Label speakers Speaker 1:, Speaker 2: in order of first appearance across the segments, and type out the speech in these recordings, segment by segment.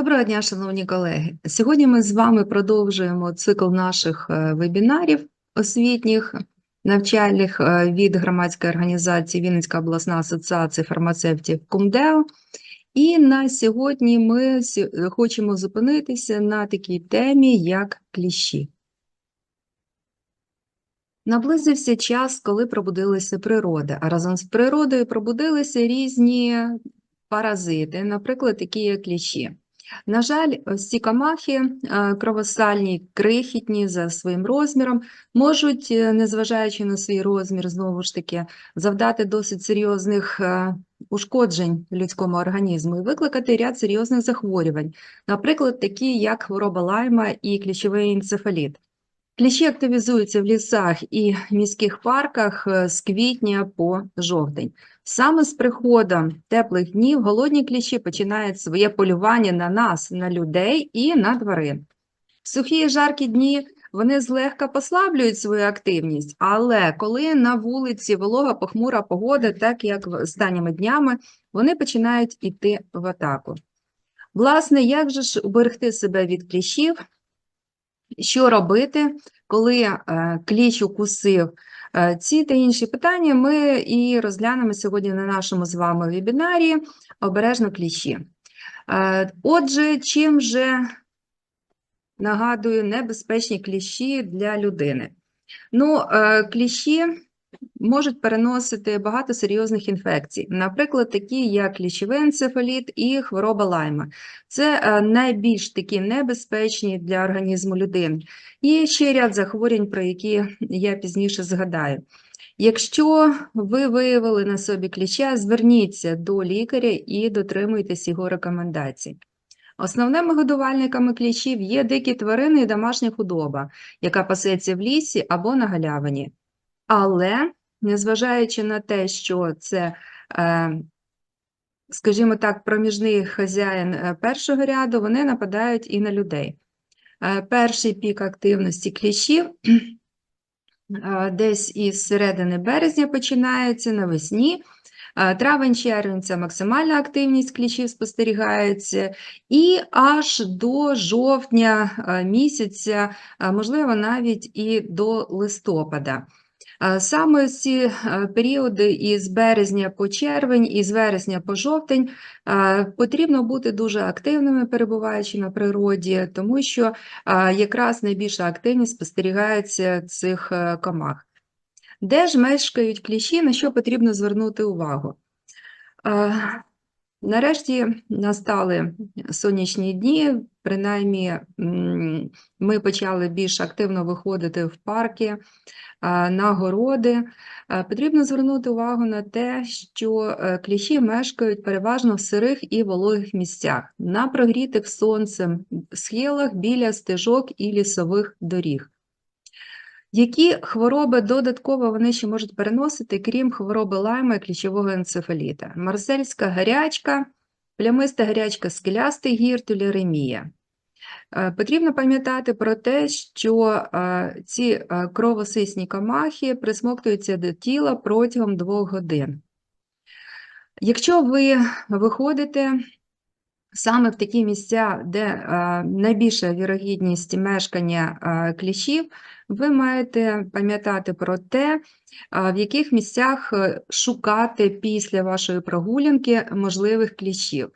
Speaker 1: Доброго дня, шановні колеги. Сьогодні ми з вами продовжуємо цикл наших е, вебінарів освітніх, навчальних е, від громадської організації Вінницька обласна асоціація фармацевтів КумДЕО. І на сьогодні ми е, хочемо зупинитися на такій темі, як кліщі. Наблизився час, коли пробудилася природа, а разом з природою пробудилися різні паразити, наприклад, такі як кліщі. На жаль, ось ці комахи е, кровосальні, крихітні за своїм розміром, можуть, е, незважаючи на свій розмір, знову ж таки, завдати досить серйозних е, ушкоджень людському організму і викликати ряд серйозних захворювань, наприклад, такі як хвороба лайма і кліщовий енцефаліт. Кліщі активізуються в лісах і міських парках з квітня по жовтень. Саме з приходом теплих днів голодні кліщі починають своє полювання на нас, на людей і на тварин. В сухі і жаркі дні вони злегка послаблюють свою активність, але коли на вулиці волога похмура погода, так як останніми днями, вони починають іти в атаку. Власне, як же ж уберегти себе від кліщів? Що робити, коли кліч кліщ укусив? Е, Ці та інші питання ми і розглянемо сьогодні на нашому з вами вебінарі «Обережно кліщі». Е, Отже, чим же, нагадую, небезпечні кліщі для людини? Ну, е, кліщі можуть переносити багато серйозних інфекцій, наприклад, такі як кліщовий енцефаліт і хвороба лайма. Це е, найбільш такі небезпечні для організму людини. І ще ряд захворювань, про які я пізніше згадаю. Якщо ви виявили на собі кліща, зверніться до лікаря і дотримуйтесь його рекомендацій. Основними годувальниками кліщів є дикі тварини і домашня худоба, яка пасеться в лісі або на галявині. Але, незважаючи на те, що це, е, скажімо так, проміжний хазяїн е, першого ряду, вони нападають і на людей. Е, Перший пік активності кліщів десь із середини березня починається навесні. Е, Травень-червень – це максимальна активність кліщів спостерігається, і аж до жовтня місяця, можливо, навіть і до листопада. Е, Саме ці е, періоди із березня по червень і з вересня по жовтень е, потрібно бути дуже активними, перебуваючи на природі, тому що якраз найбільша активність спостерігається цих комах. Де ж мешкають кліщі, на що потрібно звернути увагу? Нарешті настали сонячні дні, принаймні ми почали більш активно виходити в парки, на городи. Потрібно звернути увагу на те, що е, кліщі мешкають переважно в сирих і вологих місцях, на прогрітих сонцем схилах біля стежок і лісових доріг. Які хвороби додатково вони ще можуть переносити, крім хвороби лайма і кліщового енцефаліта? Марсельська гарячка, плямиста гарячка скелястий гір, туляремія. Е, Потрібно пам'ятати про те, що е, ці е, кровосисні комахи присмоктуються до тіла протягом двох годин. Якщо ви виходите саме в такі місця, де е, найбільша вірогідність мешкання е, кліщів, ви маєте пам'ятати про те, е, в яких місцях шукати після вашої прогулянки можливих кліщів.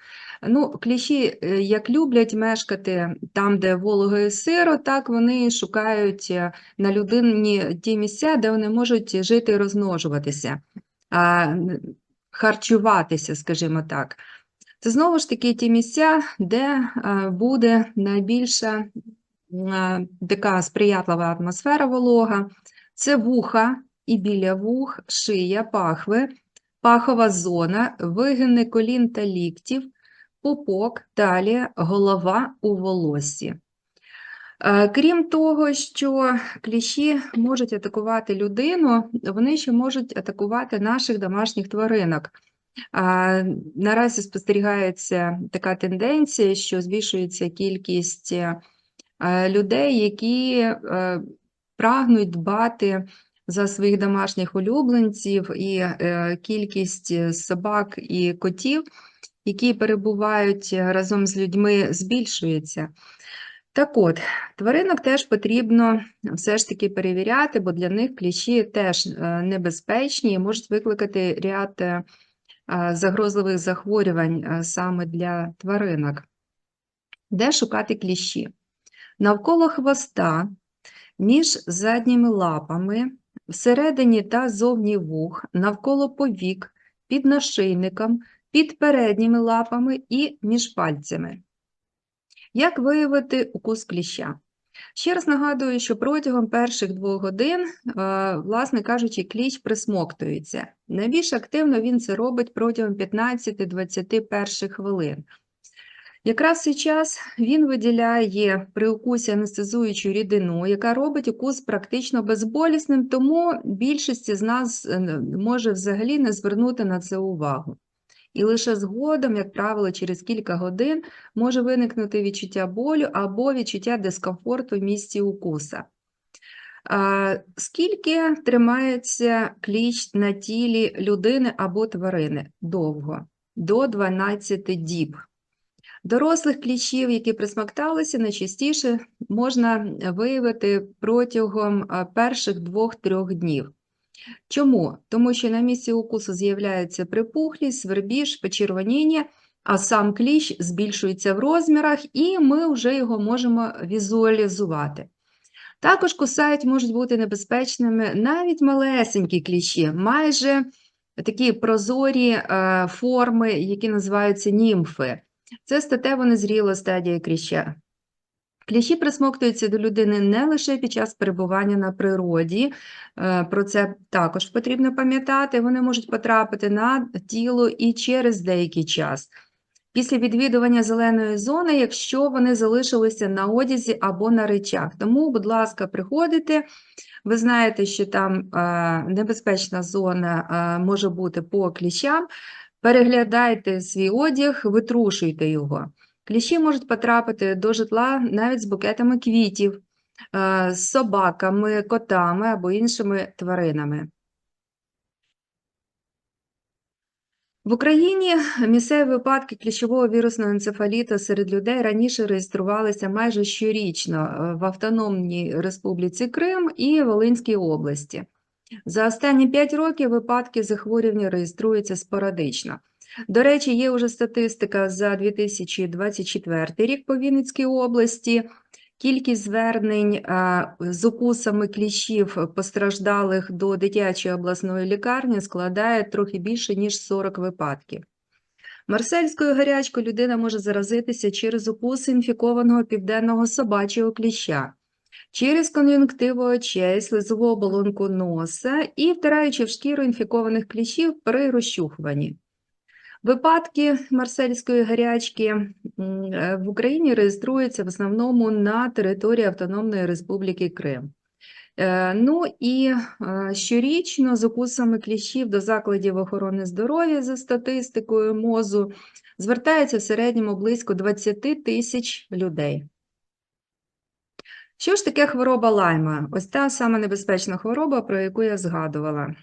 Speaker 1: Ну, кліщі, як люблять мешкати там, де волого і сиро, так вони шукають на людині ті місця, де вони можуть жити і розмножуватися, харчуватися, скажімо так. Це знову ж таки ті місця, де е, буде найбільша е, така сприятлива атмосфера волога. Це вуха і біля вух, шия, пахви, пахова зона, вигини колін та ліктів, пупок, талія, голова у волоссі. Е, Крім того, що кліщі можуть атакувати людину, вони ще можуть атакувати наших домашніх тваринок. Наразі спостерігається така тенденція, що збільшується кількість е, людей, які е, прагнуть дбати за своїх домашніх улюбленців, і е, кількість собак і котів які перебувають разом з людьми, збільшується. Так от, тваринок теж потрібно все ж таки перевіряти, бо для них кліщі теж небезпечні і можуть викликати ряд загрозливих захворювань саме для тваринок. Де шукати кліщі? Навколо хвоста, між задніми лапами, всередині та зовні вух, навколо повік, під нашийником, під передніми лапами і між пальцями. Як виявити укус кліща? Ще раз нагадую, що протягом перших двох годин, е, власне кажучи, кліщ присмоктується. Найбільш активно він це робить протягом 15-20 перших хвилин. Якраз цей час він виділяє при укусі анестезуючу рідину, яка робить укус практично безболісним, тому більшість з нас е, може взагалі не звернути на це увагу. І лише згодом, як правило, через кілька годин може виникнути відчуття болю або відчуття дискомфорту в місці укуса. Скільки тримається кліщ на тілі людини або тварини? Довго, до 12 діб. Дорослих кліщів, які присмокталися, найчастіше можна виявити протягом перших 2-3 днів. Чому? Тому що на місці укусу з'являється припухлість, свербіж, почервоніння, а сам кліщ збільшується в розмірах, і ми вже його можемо візуалізувати. Також кусають можуть бути небезпечними навіть малесенькі кліщі, майже такі прозорі е, форми, які називаються німфи. Це статево незріла стадія кліща. Кліщі присмоктуються до людини не лише під час перебування на природі, е, про це також потрібно пам'ятати, вони можуть потрапити на тіло і через деякий час. Після відвідування зеленої зони, якщо вони залишилися на одязі або на речах. Тому, будь ласка, приходите. Ви знаєте, що там е, небезпечна зона е, може бути по кліщам. Переглядайте свій одяг, витрушуйте його. Кліщі можуть потрапити до житла навіть з букетами квітів, е, з собаками, котами або іншими тваринами. В Україні місцеві випадки кліщового вірусного енцефаліту серед людей раніше реєструвалися майже щорічно е, в Автономній Республіці Крим і Волинській області. За останні 5 років випадки захворювання реєструються спорадично. До речі, є вже статистика за 2024 рік по Вінницькій області. Кількість звернень з укусами кліщів постраждалих до дитячої обласної лікарні складає трохи більше, ніж 40 випадків. Марсельською гарячкою людина може заразитися через укуси інфікованого південного собачого кліща, через кон'юнктиву очей, слизову оболонку носа і втираючи в шкіру інфікованих кліщів при розчухуванні. Випадки марсельської гарячки е, в Україні реєструються в основному на території Автономної Республіки Крим. Е, Ну і е, щорічно з укусами кліщів до закладів охорони здоров'я за статистикою МОЗу звертається в середньому близько 20 тисяч людей. Що ж таке хвороба лайма? Ось та сама небезпечна хвороба, про яку я згадувала.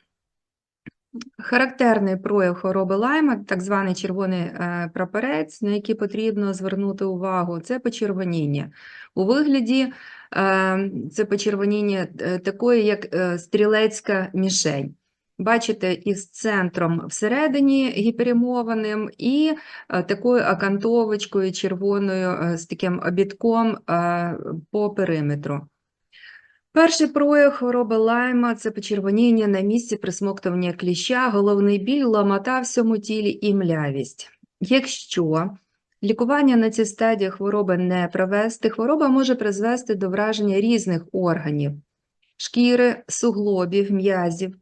Speaker 1: Характерний прояв хвороби лайма, так званий червоний е, прапорець, на який потрібно звернути увагу, це почервоніння. У вигляді е, це почервоніння е, такої, як стрілецька мішень. Бачите, із центром всередині гіперемованим і такою акантовочкою червоною з таким обідком по периметру. Перший прояв хвороби лайма – це почервоніння на місці присмоктування кліща, головний біль, ламота в всьому тілі і млявість. Якщо лікування на цій стадії хвороби не провести, хвороба може призвести до враження різних органів – шкіри, суглобів, м'язів,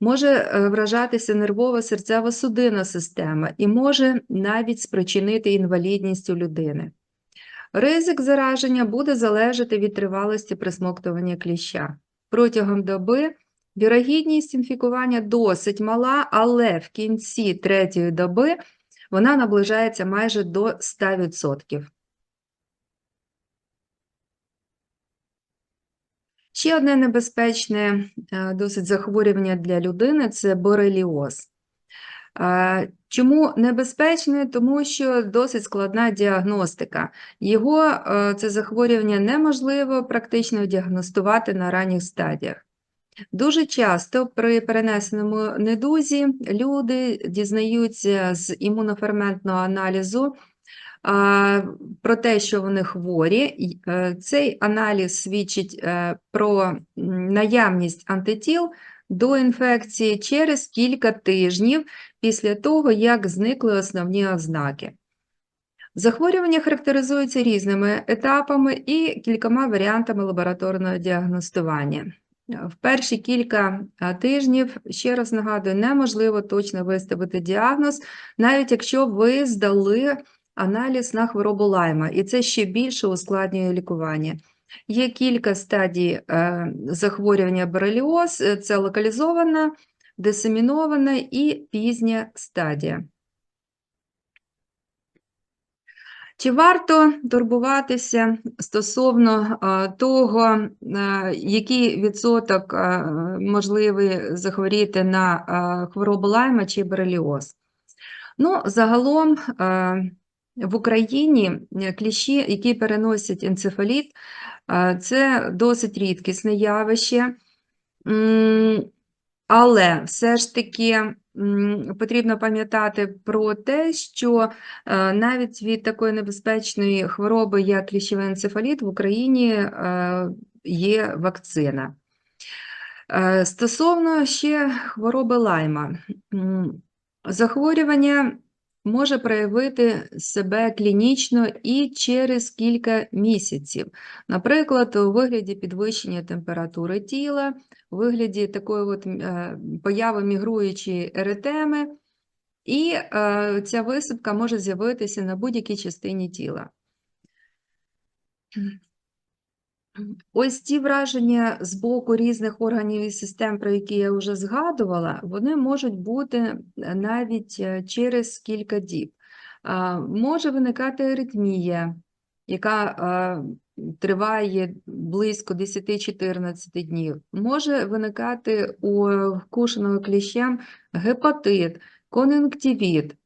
Speaker 1: може е, вражатися нервово-серцево-судинна система і може навіть спричинити інвалідність у людини. Ризик зараження буде залежати від тривалості присмоктування кліща. Протягом доби вірогідність інфікування досить мала, але в кінці третьої доби вона наближається майже до 100%. Ще одне небезпечне е, досить захворювання для людини – це бореліоз. Чому небезпечне? Тому що досить складна діагностика. Його е, це захворювання неможливо практично діагностувати на ранніх стадіях. Дуже часто при перенесеному недузі люди дізнаються з імуноферментного аналізу про те, що вони хворі. Е, Цей аналіз свідчить е, про наявність антитіл до інфекції через кілька тижнів після того, як зникли основні ознаки. Захворювання характеризується різними етапами і кількома варіантами лабораторного діагностування. В перші кілька тижнів, ще раз нагадую, неможливо точно виставити діагноз, навіть якщо ви здали аналіз на хворобу лайма, і це ще більше ускладнює лікування. Є кілька стадій е, захворювання бореліоз, е, це локалізована, дисемінована і пізня стадія. Чи варто турбуватися стосовно е, того, е, який відсоток е, можливий захворіти на хворобу лайма чи бореліоз? Ну, загалом в Україні кліщі, які переносять енцефаліт, це досить рідкісне явище. Але все ж таки потрібно пам'ятати про те, що е, навіть від такої небезпечної хвороби, як кліщовий енцефаліт, в Україні е, є вакцина. Е, Стосовно ще хвороби лайма, захворювання може проявити себе клінічно і через кілька місяців, наприклад, у вигляді підвищення температури тіла, у вигляді такої от е, появи мігруючої еретеми, і е, ця висипка може з'явитися на будь-якій частині тіла. Ось ті враження з боку різних органів і систем, про які я вже згадувала, вони можуть бути е, навіть е, через кілька діб. Може виникати аритмія, яка триває близько 10-14 днів. Може виникати у вкушеного кліщем гепатит, кон'юнктивіт.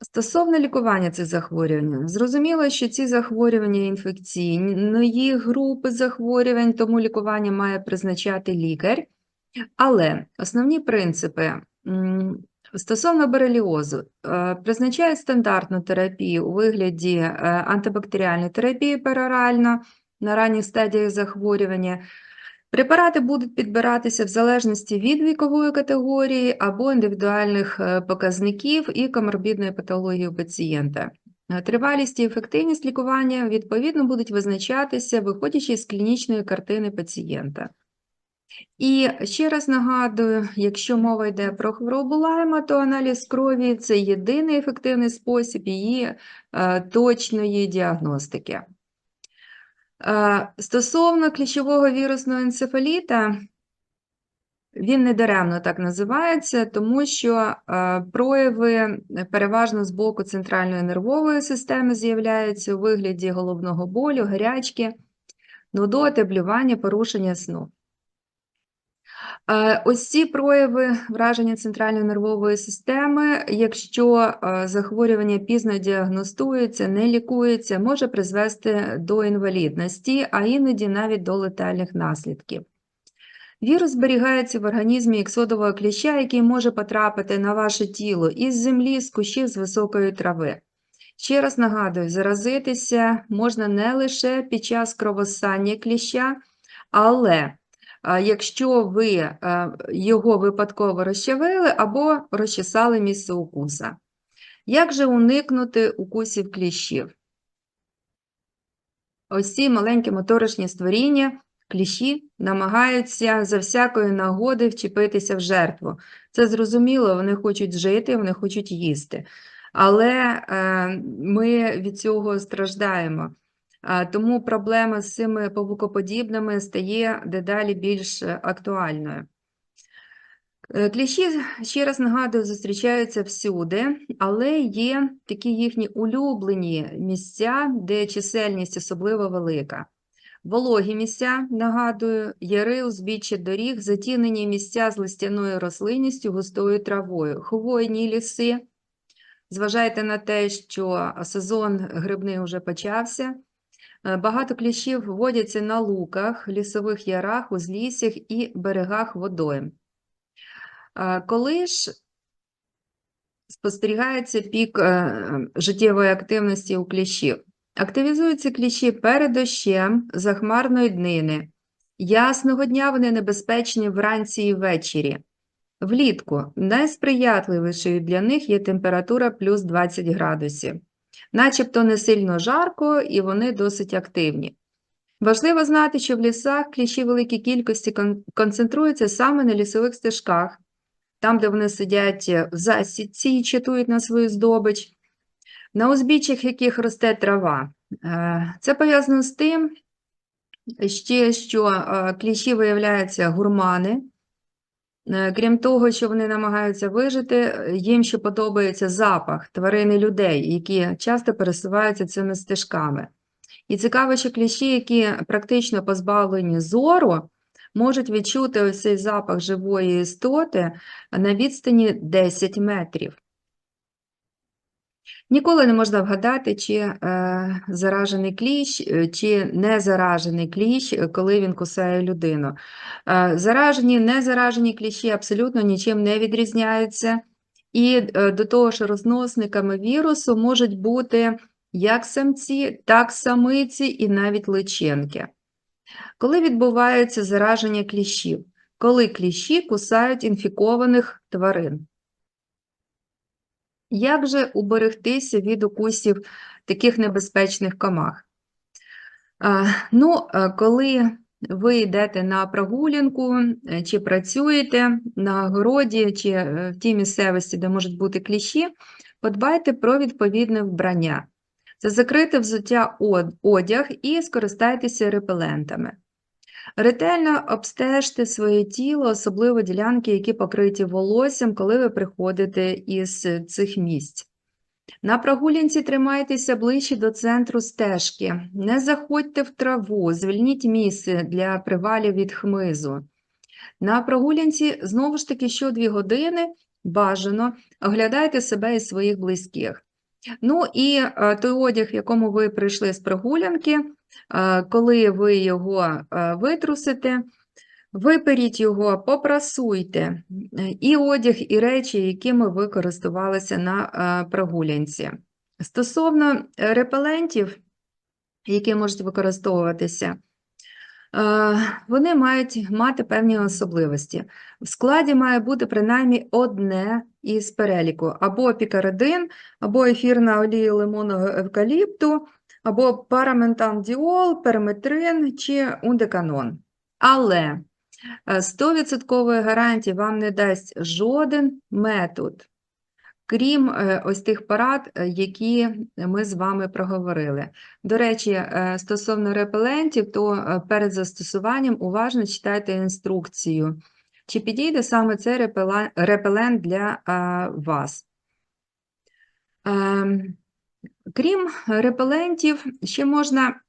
Speaker 1: Стосовно лікування цих захворювань, зрозуміло, що ці захворювання інфекційної групи захворювань, тому лікування має призначати лікар. Але основні принципи стосовно бореліозу е, призначають стандартну терапію у вигляді е, антибактеріальної терапії перорально на ранніх стадіях захворювання. Препарати будуть підбиратися в залежності від вікової категорії або індивідуальних е, показників і коморбідної патології пацієнта. Е, Тривалість і ефективність лікування відповідно будуть визначатися, виходячи з клінічної картини пацієнта. І ще раз нагадую, якщо мова йде про хворобу лайма, то аналіз крові це єдиний ефективний спосіб її е, точної діагностики. Е, Стосовно кліщового вірусного енцефаліта, він не даремно так називається, тому що е, прояви переважно з боку центральної нервової системи з'являються у вигляді головного болю, гарячки, нудоти, блювання, порушення сну. Е, Ось ці прояви враження центральної нервової системи, якщо е, захворювання пізно діагностується, не лікується, може призвести до інвалідності, а іноді навіть до летальних наслідків. Вірус зберігається в організмі як содового кліща, який може потрапити на ваше тіло із землі, з кущів, з високої трави. Ще раз нагадую, заразитися можна не лише під час кровосання кліща, але якщо ви е, його випадково розчавили або розчесали місце укуса. Як же уникнути укусів кліщів? Ось ці маленькі моторошні створіння, кліщі намагаються за всякої нагоди вчепитися в жертву. Це зрозуміло, вони хочуть жити, вони хочуть їсти. Але е, ми від цього страждаємо. Тому проблема з цими павукоподібними стає дедалі більш актуальною. Е, Кліщі, ще раз нагадую, зустрічаються всюди, але є такі їхні улюблені місця, де чисельність особливо велика. Вологі місця, нагадую, яри, узбіччя доріг, затінені місця з листяною рослинністю, густою травою, хвойні ліси. Зважайте на те, що сезон грибний вже почався. Е, Багато кліщів водяться на луках, лісових ярах, узліссях і берегах водойм. Е, Коли ж спостерігається пік е, життєвої активності у кліщів? Активізуються кліщі перед дощем, захмарної днини. Ясного дня вони небезпечні вранці і ввечері. Влітку найсприятливішою для них є температура плюс 20 градусів. Начебто не сильно жарко і вони досить активні. Важливо знати, що в лісах кліщі великій кількості концентруються саме на лісових стежках, там, де вони сидять е, в засідці і чатують на свою здобич, на узбіччях яких росте трава. Е, Це пов'язано з тим, ще, що е, кліщі виявляються гурмани. Е, Крім того, що вони намагаються вижити, е, їм ще подобається запах тварин людей, які часто пересуваються цими стежками. І цікаво, що кліщі, які практично позбавлені зору, можуть відчути ось цей запах живої істоти на відстані 10 метрів. Ніколи не можна вгадати, чи е, заражений кліщ, е, чи не заражений кліщ, е, коли він кусає людину. Е, Заражені, не заражені кліщі абсолютно нічим не відрізняються. І е, до того ж, розносниками вірусу можуть бути як самці, так самиці і навіть личинки. Коли відбувається зараження кліщів? Коли кліщі кусають інфікованих тварин. Як же уберегтися від укусів таких небезпечних комах? Ну, е, коли ви йдете на прогулянку е, чи працюєте на городі, чи е, в тій місцевості, де можуть бути кліщі, подбайте про відповідне вбрання. Це закрите взуття одяг і скористайтеся репелентами. Ретельно обстежте своє тіло, особливо ділянки, які покриті волоссям, коли ви приходите із цих місць. На прогулянці тримайтеся ближче до центру стежки. Не заходьте в траву, звільніть місце для привалів від хмизу. На прогулянці, знову ж таки, що 2 години бажано оглядайте себе і своїх близьких. Ну і е, той одяг, в якому ви прийшли з прогулянки, коли ви його е, витрусите, виперіть його, попрасуйте. Е, І одяг, і речі, якими ви користувалися на е, прогулянці. Стосовно е, репелентів, які можуть використовуватися, е, вони мають мати певні особливості. В складі має бути принаймні одне із переліку: або пікаридин, або ефірна олія лимонного евкаліпту, або параментандіол, перметрин чи ундеканон. Але е, 100% гарантії вам не дасть жоден метод, крім е, ось тих порад, е, які ми з вами проговорили. До речі, е, стосовно репелентів, то е, перед застосуванням уважно читайте інструкцію, чи підійде саме цей репелент для вас. Крім репелентів, ще можна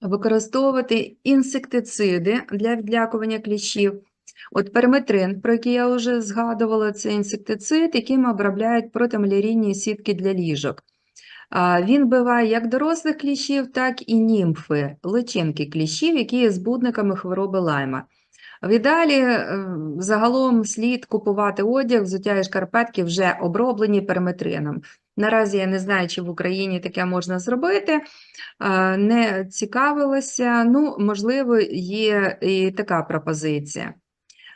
Speaker 1: використовувати інсектициди для відлякування кліщів. От перметрин, про який я вже згадувала, це інсектицид, яким обробляють протималярійні сітки для ліжок. Він вбиває як дорослих кліщів, так і німфи, личинки кліщів, які є збудниками хвороби лайма. В ідеалі е, загалом слід купувати одяг, взуття і шкарпетки вже оброблені перметрином. Наразі я не знаю, чи в Україні таке можна зробити, не цікавилася, ну, можливо, є і така пропозиція.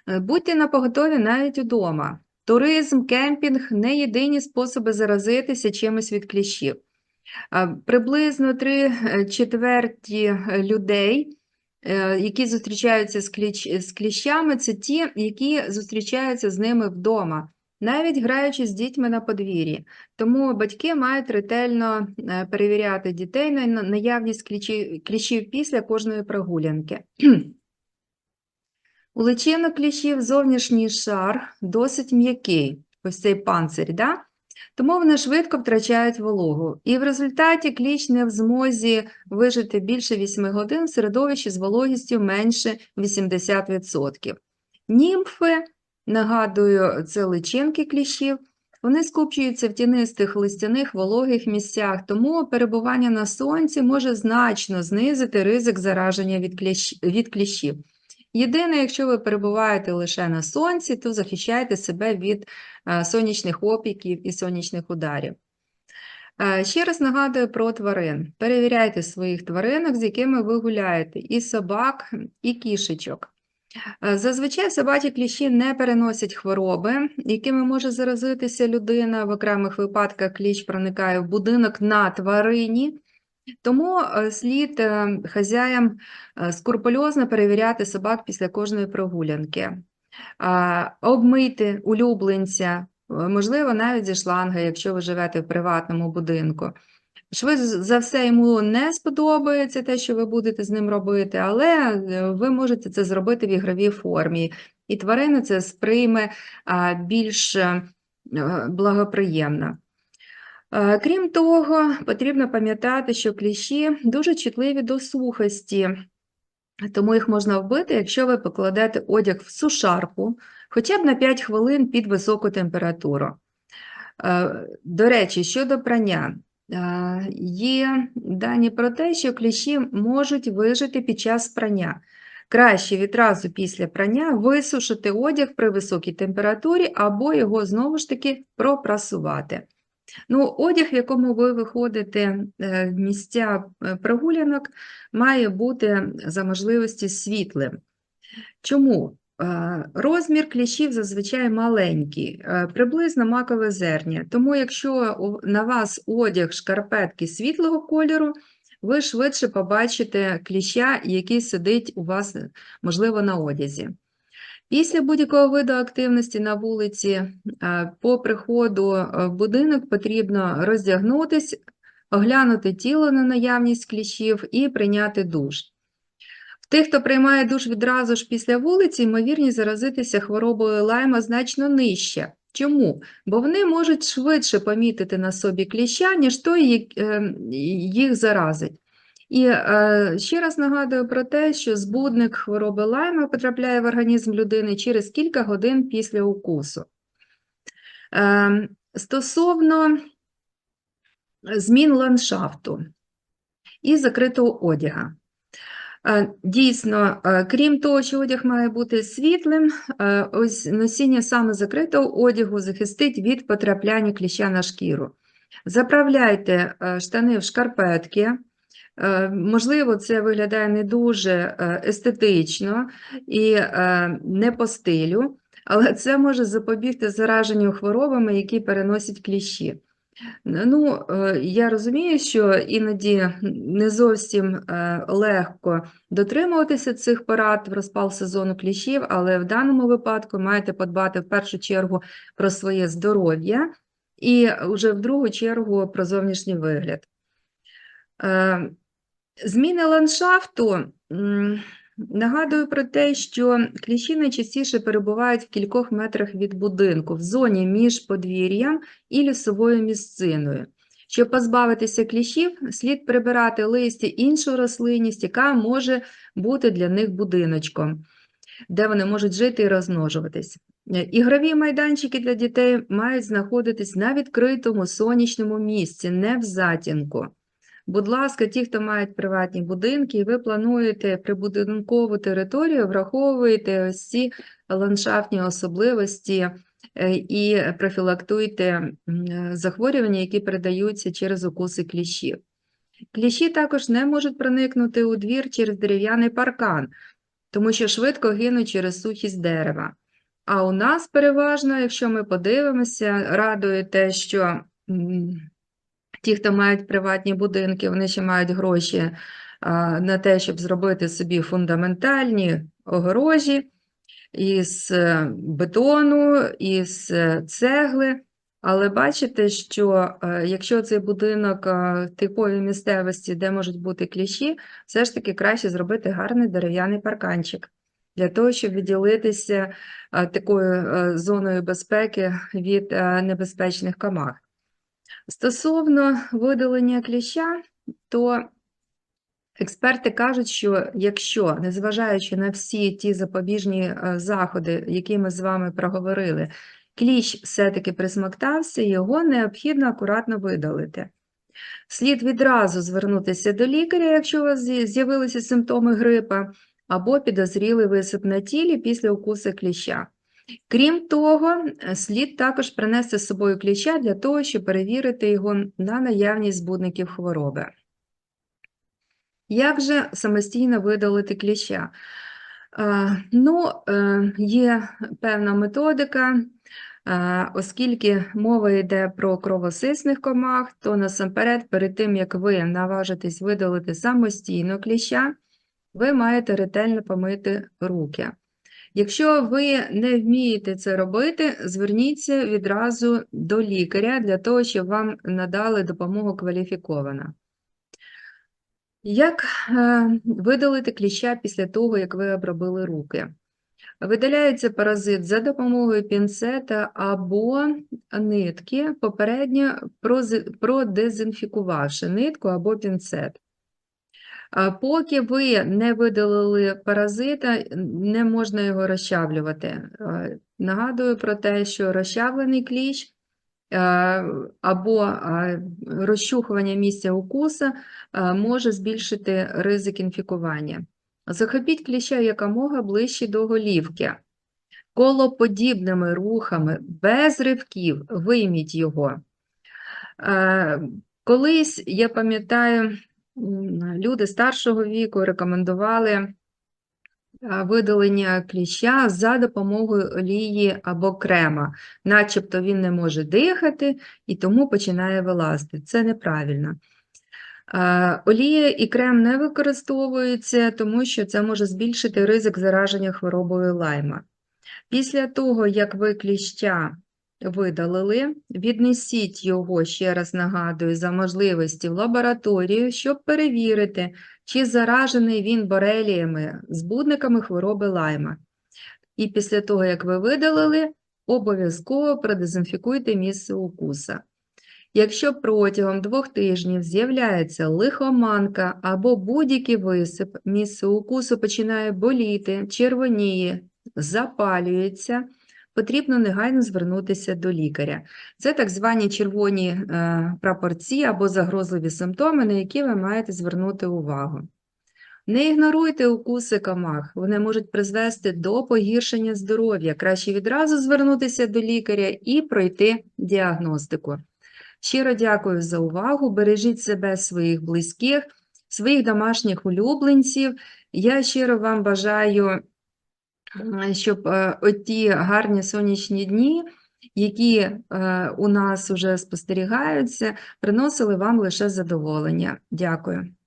Speaker 1: Е, Будьте напоготові навіть удома. Туризм, кемпінг – не єдині способи заразитися чимось від кліщів. Приблизно три е, четверті е, людей, які зустрічаються з кліщами, це ті, які зустрічаються з ними вдома, навіть граючи з дітьми на подвір'ї. Тому батьки мають ретельно е, перевіряти дітей на на наявність кліщів, кліщів після кожної прогулянки. У личинок кліщів зовнішній шар досить м'який, ось цей панцир, да? тому вони швидко втрачають вологу. І в результаті кліщ не в змозі вижити більше 8 годин в середовищі з вологістю менше 80%. Німфи, нагадую, це личинки кліщів, вони скупчуються в тінистих листяних вологих місцях, тому перебування на сонці може значно знизити ризик зараження від, кліщ... від кліщів. Єдине, якщо ви перебуваєте лише на сонці, то захищайте себе від е, сонячних опіків і сонячних ударів. Е, Ще раз нагадую про тварин. Перевіряйте своїх тваринок, з якими ви гуляєте, і собак, і кішечок. Е, Зазвичай собачі кліщі не переносять хвороби, якими може заразитися людина. В окремих випадках кліщ проникає в будинок на тварині, тому е, слід е, хазяям скрупульозно перевіряти собак після кожної прогулянки, обмити улюбленця, можливо, навіть зі шланга, якщо ви живете в приватному будинку. Швидше за все, йому не сподобається те, що ви будете з ним робити, але е, ви можете це зробити в ігровій формі, і тварина це сприйме більш е, благоприємно. Е, Крім того, потрібно пам'ятати, що кліщі дуже чутливі до сухості, тому їх можна вбити, якщо ви покладете одяг в сушарку хоча б на 5 хвилин під високу температуру. До речі, щодо прання. Є дані про те, що кліщі можуть вижити під час прання. Краще відразу після прання висушити одяг при високій температурі або його знову ж таки пропрасувати. Ну, одяг, в якому ви виходите е, в місця е, прогулянок, має бути за можливості світлим. Чому? Розмір кліщів зазвичай маленький, е, приблизно макове зерня. Тому якщо на вас одяг шкарпетки світлого кольору, ви швидше побачите кліща, який сидить у вас, можливо, на одязі. Після будь-якого виду активності на вулиці, е, по приходу е, в будинок потрібно роздягнутись, оглянути тіло на наявність кліщів і прийняти душ. Тих, хто приймає душ відразу ж після вулиці, ймовірність заразитися хворобою лайма значно нижча. Чому? Бо вони можуть швидше помітити на собі кліща, ніж той е, їх заразить. І е, ще раз нагадую про те, що збудник хвороби лайма потрапляє в організм людини через кілька годин після укусу. Е, стосовно змін ландшафту і закритого одяга. Е, Дійсно, е, крім того, що одяг має бути світлим, е, ось носіння саме закритого одягу захистить від потрапляння кліща на шкіру. Заправляйте штани в шкарпетки. Можливо, це виглядає не дуже естетично і не по стилю, але це може запобігти зараженню хворобами, які переносять кліщі. Ну, е, я розумію, що іноді не зовсім е, легко дотримуватися цих порад в розпал сезону кліщів, але в даному випадку маєте подбати в першу чергу про своє здоров'я і вже в другу чергу про зовнішній вигляд. Е, Зміни ландшафту. Нагадую про те, що кліщі найчастіше перебувають в кількох метрах від будинку, в зоні між подвір'ям і лісовою місциною. Щоб позбавитися кліщів, слід прибирати листя іншу рослинність, яка може бути для них будиночком, де вони можуть жити і розмножуватись. Ігрові майданчики для дітей мають знаходитись на відкритому сонячному місці, не в затінку. Будь ласка, ті, хто мають приватні будинки, і ви плануєте прибудинкову територію, враховуєте ось ці ландшафтні особливості е, і профілактуйте е, захворювання, які передаються через укуси кліщів. Кліщі також не можуть проникнути у двір через дерев'яний паркан, тому що швидко гинуть через сухість дерева. А у нас переважно, якщо ми подивимося, радує те, що ті, хто мають приватні будинки, вони ще мають гроші на те, щоб зробити собі фундаментальні огорожі із е, бетону, із е, цегли. Але бачите, що е, якщо цей будинок е, типовій місцевості, де можуть бути кліщі, все ж таки краще зробити гарний дерев'яний парканчик для того, щоб відділитися е, такою е, зоною безпеки від е, небезпечних комах. Стосовно видалення кліща, то експерти кажуть, що якщо, незважаючи на всі ті запобіжні е, заходи, які ми з вами проговорили, кліщ все-таки присмоктався, його необхідно акуратно видалити. Слід відразу звернутися до лікаря, якщо у вас з'явилися симптоми грипа, або підозрілий висип на тілі після укусу кліща. Крім того, е, слід також принести з собою кліща для того, щоб перевірити його на наявність збудників хвороби. Як же самостійно видалити кліща? Е, Ну, е, є певна методика, оскільки мова йде про кровосисних комах, то насамперед, перед тим, як ви наважитесь видалити самостійно кліща, ви маєте ретельно помити руки. Якщо ви не вмієте це робити, зверніться відразу до лікаря для того, щоб вам надали допомогу кваліфікована. Як е, видалити кліща після того, як ви обробили руки? Видаляється паразит за допомогою пінцета або нитки, попередньо продезінфікувавши нитку або пінцет. Поки ви не видалили паразита, не можна його розчавлювати. Нагадую про те, що розчавлений кліщ або розчухування місця укуса може збільшити ризик інфікування. Захопіть кліща якомога ближче до голівки. Колоподібними рухами, без ривків, вийміть його. Колись, я пам'ятаю, люди старшого віку рекомендували видалення кліща за допомогою олії або крема, начебто він не може дихати і тому починає вилазити. Це неправильно. Олія і крем не використовуються, тому що це може збільшити ризик зараження хворобою лайма. Після того, як ви кліща видалили, віднесіть його, ще раз нагадую, за можливості в лабораторію, щоб перевірити, чи заражений він бореліями, збудниками хвороби лайма. І після того, як ви видалили, обов'язково продезінфікуйте місце укуса. Якщо протягом двох тижнів з'являється лихоманка або будь-який висип, місце укусу починає боліти, червоніє, запалюється, потрібно негайно звернутися до лікаря. Це так звані червоні е, прапорці або загрозливі симптоми, на які ви маєте звернути увагу. Не ігноруйте укуси комах, вони можуть призвести до погіршення здоров'я. Краще відразу звернутися до лікаря і пройти діагностику. Щиро дякую за увагу. Бережіть себе, своїх близьких, своїх домашніх улюбленців. Я щиро вам бажаю, щоб е, оті гарні сонячні дні, які е, у нас уже спостерігаються, приносили вам лише задоволення. Дякую.